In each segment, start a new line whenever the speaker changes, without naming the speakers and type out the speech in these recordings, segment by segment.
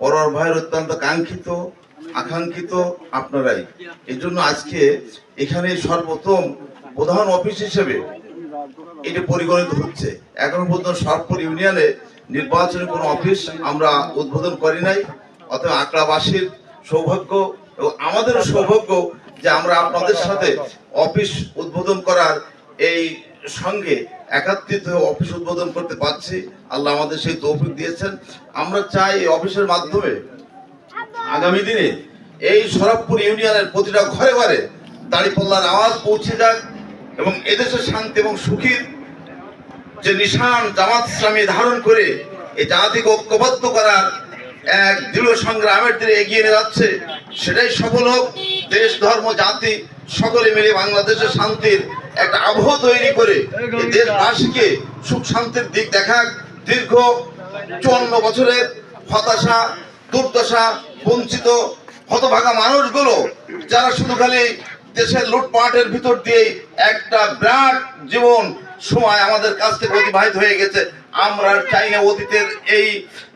পরর ভাইয়ের অত্যন্ত কাঙ্ক্ষিত, আকাঙ্ক্ষিত আপনারাই। এই জন্য আজকে এখানে সর্বপ্রথম প্রধান অফিস হিসেবে এটি পরিগণিত হচ্ছে। এখন পর্যন্ত সরপুর ইউনিয়নে নির্বাচনী কোনো অফিস আমরা উদ্বোধন করি নাই। অথবা আকড়াবাসীর সৌভাগ্য এবং আমাদেরও সৌভাগ্য যে আমরা আপনাদের সাথে অফিস উদ্বোধন করার এই সঙ্গে একাত্রিত হয়ে অফিস উদ্বোধন করতে পারছি। আল্লাহ আমাদের সেই তৌফিক দিয়েছেন। আমরা চাই এই অফিসের মাধ্যমে আগামী দিনে এই সরবপুর ইউনিয়নের প্রতিটা ঘরে ঘরে দাঁড়িপাল্লার আওয়াজ পৌঁছে যাক এবং এদেশের শান্তি এবং সুখীর যে নিশান জামাত ইসলামী ধারণ করে এই জাতিকে ঐক্যবদ্ধ করার এক দৃঢ় সংগ্রামের দিকে এগিয়ে নিয়ে যাচ্ছে, সেটাই সফল হোক। দেশ, ধর্ম, জাতি সকলে মিলে বাংলাদেশের শান্তির একটা আবহ তৈরি করে দেশবাসীকে সুখ শান্তির দিক দেখাক দীর্ঘ চুয়ান্ন বছরের হতাশা দুর্দশা বঞ্চিত হতভাগা মানুষগুলো যারা শুধু খালি দেশের লুটপাটের ভিতর দিয়ে একটা বিরাট জীবন সময় আমাদের কাছ থেকে অতিবাহিত হয়ে গেছে। আমরা চাই না অতীতের এই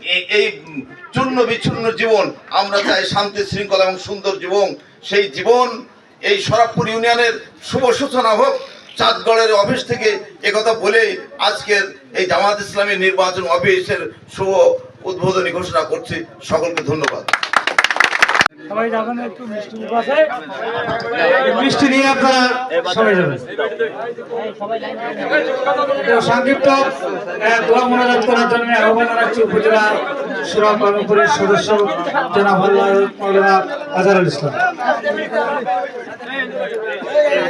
এই- এই চূর্ণ বিচ্ছিন্ন জীবন। আমরা চাই শান্তি শৃঙ্খলা এবং সুন্দর জীবন। সেই জীবন এই সরাবপুর ইউনিয়নের শুভ সূচনা হোক চাঁদগড়ের অফিস থেকে একথা বলেই আজকের এই জামাত ইসলামী নির্বাচন অফিসের শুভ উদ্বোধনী ঘোষণা করছি। সকলকে ধন্যবাদ।
সবাই মিষ্টি নিয়ে আপনারা সবাই যাবেন। সংক্ষিপ্ত দোয়া মোনাজাত করার জন্য আহ্বান জানাচ্ছি উপজেলা সুরা কর্মপুরের সদস্য জনাব আল্লাহ মৌলানা ইসলাম।